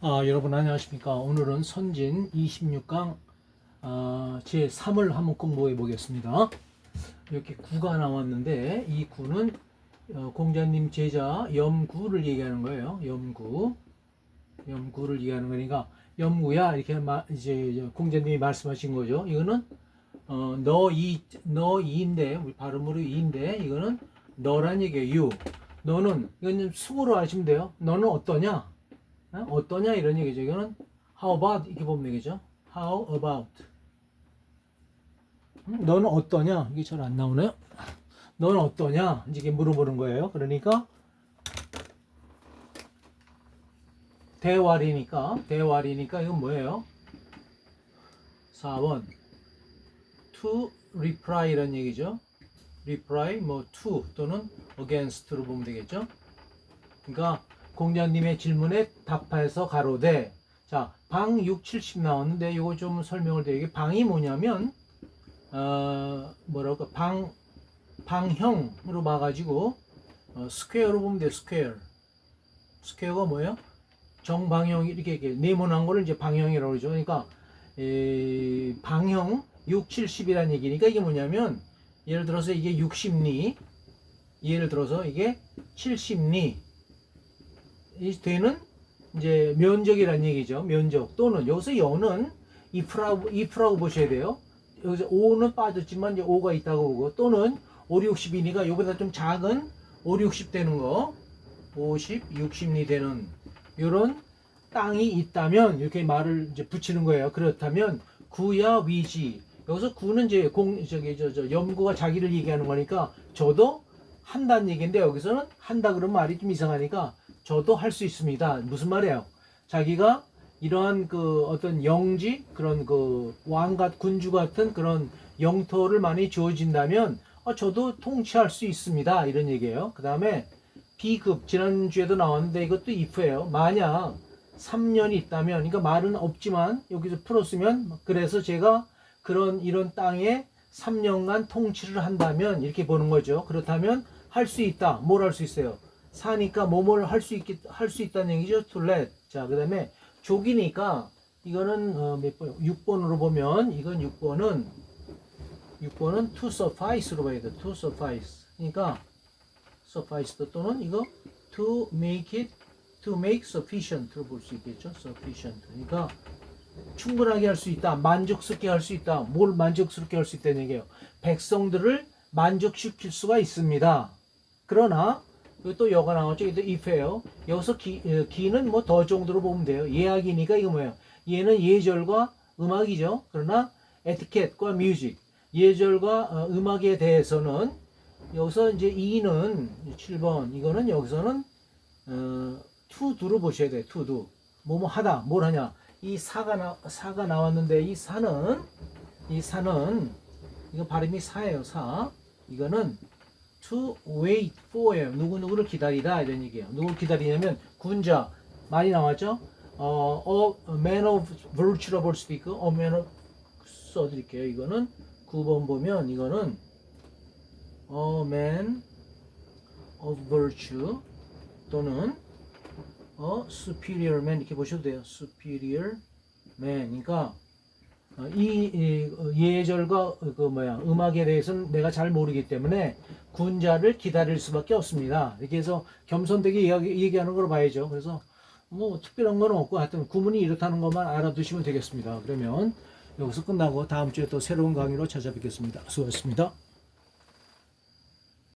아, 여러분 안녕하십니까. 오늘은 선진 26강 아, 제 3을 한번 공부해 보겠습니다. 이렇게 구가 나왔는데 이 구는 어, 공자님 제자 염구를 얘기하는 거예요. 염구. 염구를 얘기하는 거니까 염구야 이렇게 마, 이제 공자님이 말씀하신 거죠. 이거는 어, 너이 너이인데 발음으로 이인데 이거는 너란 얘기예요. you. 너는 이건 좀 숙으로 하시면 돼요. 너는 어떠냐? 어? 어떠냐 이런 얘기죠. 이거는 how about 이렇게 보면 되겠죠. how about 음, 너는 어떠냐? 이게 잘 안 나오네요. 너는 어떠냐? 이제 이게 물어보는 거예요. 그러니까 대활이니까 대활이니까 이건 뭐예요? 4번 to reply 이런 얘기죠. reply 뭐 to 또는 against로 보면 되겠죠. 그러니까 공자님의 질문에 답해서 가로되 자, 방 6, 70 나왔는데 이거 좀 설명을 드리게 방이 뭐냐면 어, 뭐랄까 방 방형으로 봐 가지고 어, 스퀘어로 보면 돼요. 스퀘어. 스퀘어가 뭐예요? 정방형 이렇게, 이렇게 네모난 거를 이제 방형이라고 그러죠. 그러니까 에, 방형 6, 70이라는 얘기니까 이게 뭐냐면 예를 들어서 이게 60리 예를 들어서 이게 70리 이 되는 이제 면적이라는 얘기죠. 면적 또는 여기서 여는 if라고 if라고 보셔야 돼요. 여기서 5는 빠졌지만 이제 5가 있다고 보고 또는 5, 60이니까 이보다 좀 작은 5, 60 되는 거 50, 60리 되는 이런 땅이 있다면 이렇게 말을 이제 붙이는 거예요. 그렇다면 구야 위지 여기서 구는 이제 공 저기 저 저 염구가 자기를 얘기하는 거니까 저도 한다는 얘기인데 여기서는 한다 그러면 말이 좀 이상하니까 저도 할 수 있습니다. 무슨 말이에요? 자기가 이러한 그 어떤 영지 그런 그 왕같 군주 같은 그런 영토를 많이 주어진다면 어, 저도 통치할 수 있습니다. 이런 얘기예요. 그 다음에 비급 지난주에도 나왔는데 이것도 if예요. 만약 3년이 있다면 그러니까 말은 없지만 여기서 풀었으면 그래서 제가 그런 이런 땅에 3년간 통치를 한다면 이렇게 보는 거죠. 그렇다면 할 수 있다. 뭘 할 수 있어요? 사니까 뭐뭘 할수 있겠 할 수 있다는 얘기죠. to. 자, 그다음에 족이니까 이거는 어, 몇 번? 6번으로 보면 이건 6번은 6번은 to suffice로 봐야 돼. to suffice. 그러니까 suffice 또는 이거 to make it to make sufficient로 볼 수 있겠죠. sufficient. 그러니까 충분하게 할 수 있다. 만족스럽게 할 수 있다. 뭘 만족스럽게 할 수 있다는 얘기예요. 백성들을 만족시킬 수가 있습니다. 그러나 여기 또 여가 나왔죠. 이도 if예요. 여기서 기, 어, 기는 뭐 더 정도로 보면 돼요. 예약이니까 이거 뭐예요? 얘는 예절과 음악이죠. 그러나 에티켓과 뮤직, 예절과 어, 음악에 대해서는 여기서 이제 이는 7번 이거는 여기서는 어, to do로 보셔야 돼요. to do. 뭐뭐 하다. 뭘 하냐? 이 사가 나 사가 나왔는데 이 사는 이 사는 이거 발음이 사예요. 사. 이거는 to wait for예요. 누구 누구를 기다리다 이런 얘기예요. 누구를 기다리냐면 군자 많이 나왔죠. 어, a man of virtue로 볼 수도 있고 a man of 써드릴게요. 이거는 9번 보면 이거는 a man of virtue 또는 어, superior man 이렇게 보셔도 돼요. superior man. 그러니까 어, 이, 이 어, 예절과 그 뭐야 음악에 대해서는 내가 잘 모르기 때문에 군자를 기다릴 수밖에 없습니다. 이렇게 해서 겸손되게 이야기, 얘기하는 걸로 봐야죠. 그래서 뭐 특별한 건 없고 하여튼 구문이 이렇다는 것만 알아두시면 되겠습니다. 그러면 여기서 끝나고 다음 주에 또 새로운 강의로 찾아뵙겠습니다. 수고하셨습니다.